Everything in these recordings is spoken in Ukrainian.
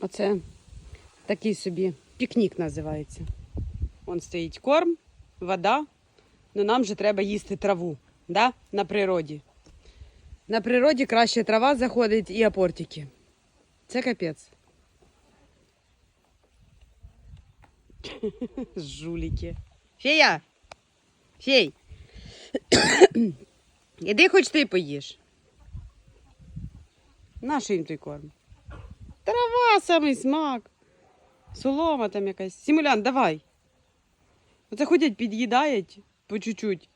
Оце такий собі пікнік називається. Вон стоїть корм, вода. Ну нам же треба їсти траву да? на природі. На природі краще трава заходить і апортики. Це капець. Жуліки. Фея! Фей! Іди хоч ти поїж. Наш їм той корм. Трава самий смак. Солома там якась. Сімулян, давай. Оце ходять, під'їдають по чуть-чуть.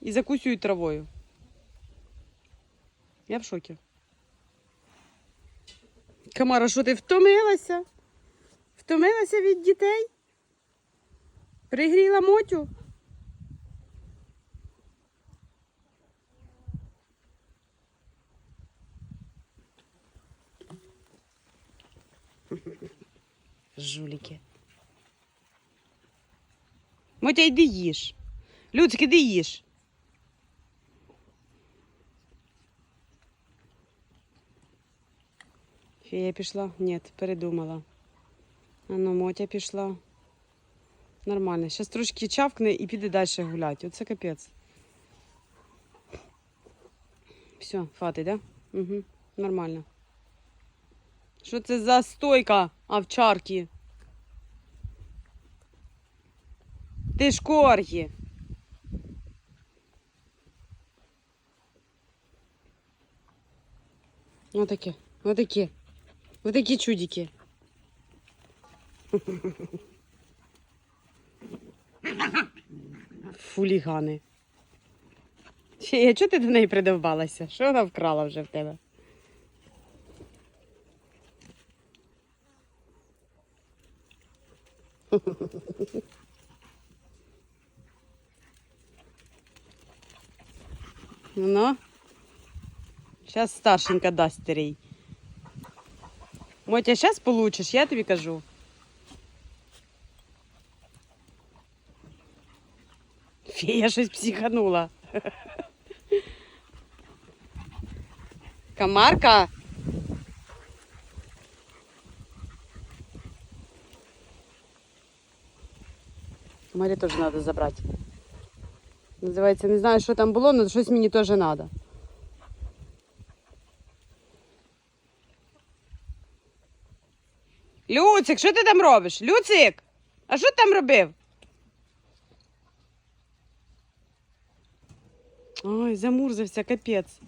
І закусюють травою. Я в шокі. Камара, що ти втомилася? Втомилася від дітей? Пригріла мотю? Жуліки. Мотя, йди їж. Люцик, іди їж. Фея пішла? Ні, передумала. А ну, Мотя пішла. Нормально. Зараз трошки чавкне і піде далі гуляти. Оце капець. Все, фати, да? Угу, нормально. Що це за стойка овчарки? Ти ж коргі. Отакі, отакі. Отакі чудики. Фулігани. Чого ти до неї придовбалася? Що вона вкрала вже в тебе? Ну, зараз старшенька дасть рій. Мотя, зараз получиш, я тобі кажу. Фея щось психанула. Комарка. Марі теж треба забрати. Називається, не знаю, що там було, але щось мені теж треба. Люцик, що ти там робиш? Люцик! А що ти там робив? Ой, замурзався, капець.